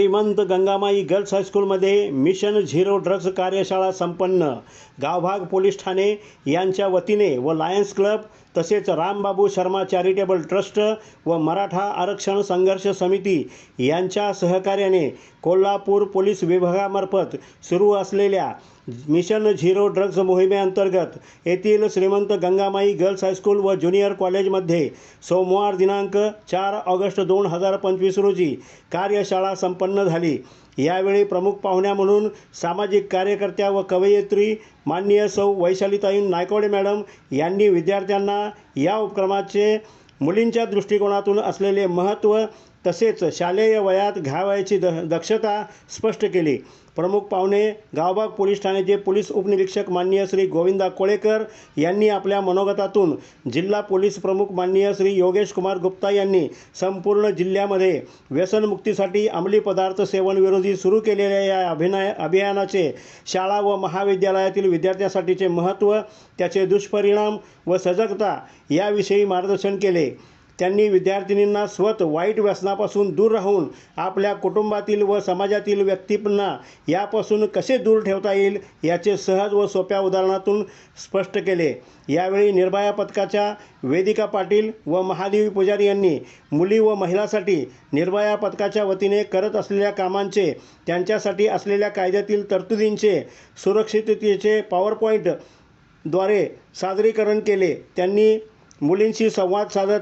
श्रीमंत गंगामाई गर्ल्स हायस्कूलमध्ये mission zero drugs कार्यशाळा संपन्न. गावभाग पोलीस ठाणे यांच्या वतीने व लायन्स क्लब तसेच रामबाबू शर्मा चॅरिटेबल ट्रस्ट व मराठा आरक्षण संघर्ष समिती यांच्या सहकार्याने कोल्हापूर पोलीस विभागामार्फत सुरू असलेल्या मिशन झिरो ड्रग्ज मोहिमेअंतर्गत येथील Shrimant Gangamai girls high school व ज्युनियर कॉलेजमध्ये सोमवार दिनांक चार ऑगस्ट दोन हजार पंचवीस रोजी कार्यशाळा संपन्न झाली. यावेळी प्रमुख पाहुण्या म्हणून सामाजिक कार्यकर्त्या व कवयित्री माननीय सौ वैशालीताई नायकवडे मॅडम यांनी विद्यार्थ्यांना या उपक्रमाचे मुलींच्या दृष्टिकोनातून असलेले महत्त्व तसेच शालेय वयात घ्यावयाची द दक्षता स्पष्ट केली. प्रमुख पाहुणे गावबाग पोलीस ठाण्याचे पोलीस उपनिरीक्षक माननीय श्री गोविंदा कोळेकर यांनी आपल्या मनोगतातून जिल्हा पोलीस प्रमुख माननीय श्री योगेश कुमार गुप्ता यांनी संपूर्ण जिल्ह्यामध्ये व्यसनमुक्तीसाठी अंमली पदार्थ सेवन विरोधी सुरू केलेल्या या अभिनय अभियानाचे शाळा व महाविद्यालयातील विद्यार्थ्यांसाठीचे महत्त्व त्याचे दुष्परिणाम व सजगता याविषयी मार्गदर्शन केले. त्यांनी विद्यार्थिनींना स्वत वाईट व्यसनापासून दूर राहून आपल्या कुटुंबातील व समाजातील व्यक्तींना यापासून कसे दूर ठेवता येईल याचे सहज व सोप्या उदाहरणातून स्पष्ट केले. यावेळी निर्भया पथकाच्या वेदिका पाटील व महादेवी पुजारी यांनी मुली व महिलांसाठी निर्भया पथकाच्या वतीने करत असलेल्या कामांचे त्यांच्यासाठी असलेल्या कायद्यातील तरतुदींचे सुरक्षिततेचे पॉवरपॉईंटद्वारे सादरीकरण केले. त्यांनी मुलींशी संवाद साधत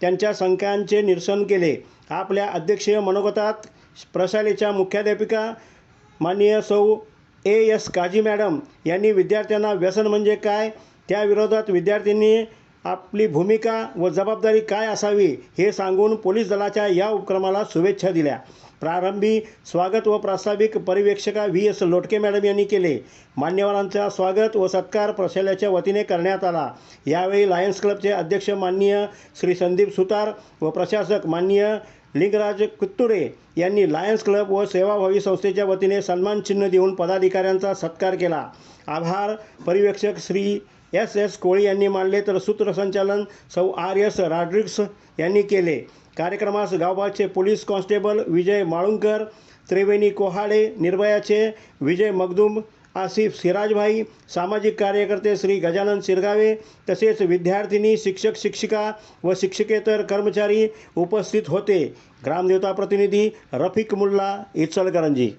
त्यांच्या शंकांचे निरसन केले. आपल्या अध्यक्षीय मनोगतात प्रशालेच्या मुख्याध्यापिका माननीय सौ. ए. एस. काजी मॅडम यांनी विद्यार्थ्यांना व्यसन म्हणजे काय? त्याविरोधात विद्यार्थ्यांनी आपली भूमिका व जबाबदारी काय असावी हे सांगून पोलीस दलाच्या या उपक्रमाला शुभेच्छा दिल्या. प्रारंभी स्वागत व प्रास्ताविक परिवेक्षका व्ही एस लोटके मॅडम यांनी केले. मान्यवरांचा स्वागत व सत्कार प्रशालेच्या वतीने करण्यात आला. यावेळी लायन्स क्लबचे अध्यक्ष माननीय श्री संदीप सुतार व प्रशासक माननीय लिंगराज कुत्तुरे यांनी लायन्स क्लब व सेवाभावी संस्थेच्या वतीने सन्मान चिन्ह देऊन पदाधिकाऱ्यांचा सत्कार केला. आभार. परिवेक्षक श्री एस एस कोळी यांनी मानले तर सूत्रसंचालन सौ आर एस रॉड्रिक्स यांनी केले. कार्यक्रमास गावभागचे पोलीस कॉन्स्टेबल विजय माळुंकर त्रिवेणी कोहाडे निर्भयाचे विजय मगदूम आसिफ सिराजभाई सामाजिक कार्यकर्ते श्री गजानन शिरगावे तसेच विद्यार्थिनी शिक्षक शिक्षिका व शिक्षकेतर कर्मचारी उपस्थित होते. ग्रामदेवता प्रतिनिधी रफिक मुल्ला इचलकरंजी.